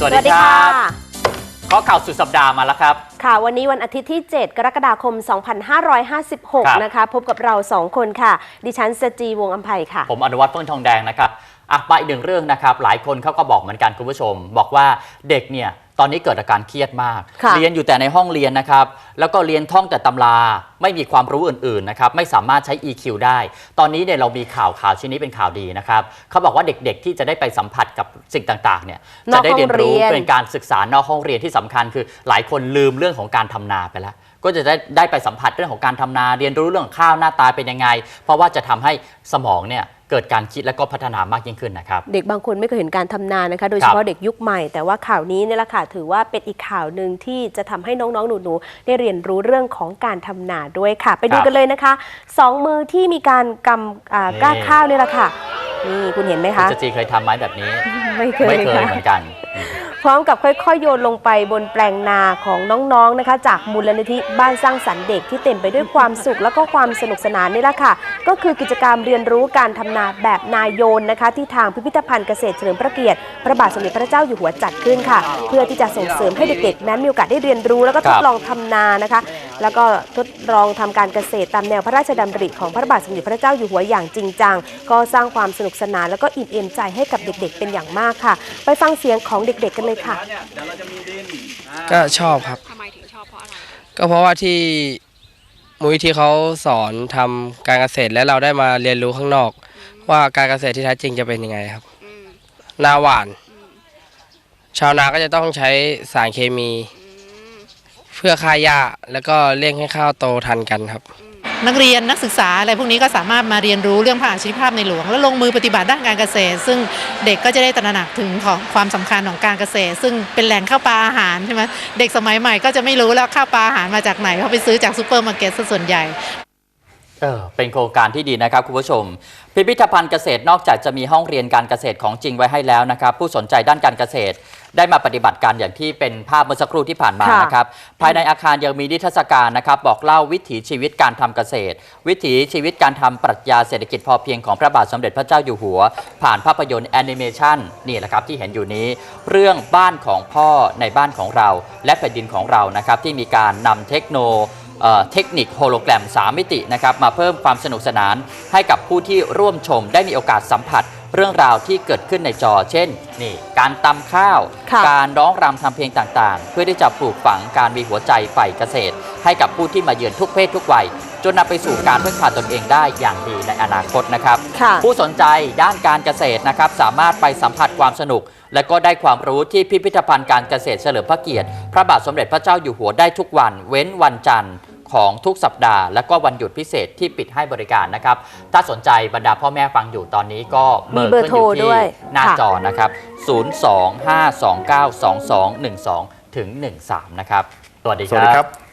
สวัสดีครับ ข้อข่าวสุดสัปดาห์มาแล้วครับ ค่ะ วันนี้วันอาทิตย์ที่ 7 กรกฎาคมครับ2556 นะคะ พบกับเรา 2 คนค่ะ ดิฉันสจีวงศ์อัมภัยค่ะ ผมอนุวัฒน์เฟื่องทองแดงนะครับอะมาอีกหนึ่งเรื่องนะครับ หลายคนเขาก็บอกเหมือนกันคุณผู้ชม บอกว่าเด็กเนี่ย ตอนนี้เกิดอาการเครียดมาก ค่ะเรียนอยู่แต่ในห้องเรียนนะครับ แล้วก็เรียนท่องแต่ตำราไม่มีความรู้อื่นๆนะครับไม่สามารถใช้ EQ ได้ ตอนนี้เนี่ยเรามีข่าวข่าวชิ้นนี้เป็นข่าวดีนะครับเขาบอกว่าเด็กๆที่จะได้ไปสัมผัสกับสิ่งต่างๆเนี่ยนจะอกได้เรียนรู้ห้องเรียน เป็นการศึกษานอกห้องเรียนที่สำคัญคือ หลายคนลืมเรื่องของการทำนาไปแล้ว ก็จะได้ได้ไปสัมผัสเรื่องของการทำนา เรียนรู้เรื่องของข้าวหน้าตาเป็นยังไง เพราะว่าจะทำให้สมองเนี่ย เกิดการคิดและก็พัฒนามากยิ่งขึ้นนะครับ เด็กบางคนไม่เคยเห็นการทำนานะคะ โดยคเฉรับพาะเด็กยุคใหม่ แต่ว่าข่าวนี้เนี่ยแหละค่ะถือว่าเป็นอีกข่าวหนึ่งที่จะทำให้น้องๆ หนูๆ ได้เรียนรู้เรื่องของการทำนาด้วยค่ะ ไปดูครับกันเลยนะคะสองมือที่มีการกำอ่านี่ก้าข้าวเนี่ยแหละค่ะนี่คุณเห็นไหมคุณคะจจีเคยทำไหมแบบนี้ ไม่เคยไม่เคยค่ะเหมือนกันพ ร้อมกับค่อยๆ โยนลงไปบนแปลงนาของน้องๆนะคะ จากมูลนิธิบ้านสร้างสรรค์เด็กที่เต็มไปด้วยความสุขแล้วก็ความสนุกสนานนี่แหละค่ะ ก็คือกิจกรรมเรียนรู้การทำนาแบบนายโยนนะคะ ที่ทางพิพิธภัณฑ์เกษตรเฉลิมพระเกียรติพระบาทสมเด็จพระเจ้าอยู่หัวจัดขึ้นค่ะ เพื่อที่จะส่งเสริมให้เด็กๆนั้นมีโอกาสได้เรียนรู้แล้วก็ทดลองทำนานะคะ แล้วก็ทดลองทำการเกษตรตามแนวพระราชดำริของพระบาทสมเด็จพระเจ้าอยู่หัวอย่างจริงจัง ก็สร้างความสนุกสนานแล้วก็อิ่มเอมใจให้กับเด็กๆ เป็นอย่างมากค่ะ ไปฟังเสียงของเด็กๆกันเลยค่ะ ก็ชอบครับทำไมถึงชอบเพราะอะไรก็เพราะว่าที่มุ้ยที่เขาสอนทำการเกษตรและเราได้มาเรียนรู้ข้างนอก ว่าการเกษตรที่แท้จริงจะเป็นยังไงครับอืมนาหวานอืมชาวนาก็จะต้องใช้สารเคมีอืม เพื่อฆ่าหญ้าแล้วก็เร่งให้ข้าวโตทันกันครับ นักเรียนนักศึกษาอะไรพวกนี้ก็สามารถมาเรียนรู้เรื่องพระอาชีพภาพในหลวง และลงมือปฏิบัติด้านการเกษตร ซึ่งเด็กก็จะได้ตระหนักถึงของความสำคัญของการเกษตร ซึ่งเป็นแหล่งข้าวปลาอาหารใช่ไหมเด็กสมัยใหม่ก็จะไม่รู้แล้วข้าวปลาอาหารมาจากไหนเพราะไปซื้อจากซูเปอร์มาร์เก็ตซะส่วนใหญ่เออเป็นโครงการที่ดีนะครับคุณผู้ชม พิพิธภัณฑ์เกษตรนอกจากจะมีห้องเรียนการเกษตรของจริงไว้ให้แล้วนะครับ ผู้สนใจด้านการเกษตร ได้มาปฏิบัติการอย่างที่เป็นภาพเมื่อสักครู่ที่ผ่านมาค่ะ นะครับภายในอาคารยังมีนิทรรศการนะครับบอกเล่าวิถีชีวิตการทำเกษตร วิถีชีวิตการทำปรัชญาเศรษฐกิจพอเพียงของพระบาทสมเด็จพระเจ้าอยู่หัว ผ่านภาพยนตร์แอนิเมชันนี่แหละครับที่เห็นอยู่นี้ เรื่องบ้านของพ่อในบ้านของเรา และแผ่นดินของเรานะครับที่มีการนำเทคโน เอ่อเทคนิคโฮโลแกรม 3 มิตินะครับมาเพิ่มความสนุกสนานให้กับผู้ที่ร่วมชมได้มีโอกาสสัมผัสเรื่องราวที่เกิดขึ้นในจอ เช่นนี่การตำข้าวค่ะการร้องรำทำเพลงต่างๆ เพื่อที่จะปลูกฝังการมีหัวใจใฝ่เกษตร ให้กับผู้ที่มาเยือนทุกเพศทุกวัย จนนำไปสู่การพึ่งพาตนเองได้อย่างดีในอนาคตนะครับ ค่ะ ผู้สนใจด้านการเกษตรนะครับ สามารถไปสัมผัสความสนุก และก็ได้ความรู้ที่พิพิธภัณฑ์การเกษตรเฉลิมพระเกียรติ พระบาทสมเด็จพระเจ้าอยู่หัวได้ทุกวัน เว้นวันจันทร์ของทุกสัปดาห์ และก็วันหยุดพิเศษที่ปิดให้บริการนะครับ ถ้าสนใจบรรดาพ่อแม่ฟังอยู่ตอนนี้ก็เบอร์มีเบอร์ขึ้นอยู่โทรด้ที่วยหน้าค่ะ จอนะครับ 025292212 ถึง 13 นะครับ สวัสดีสวัสดีครับ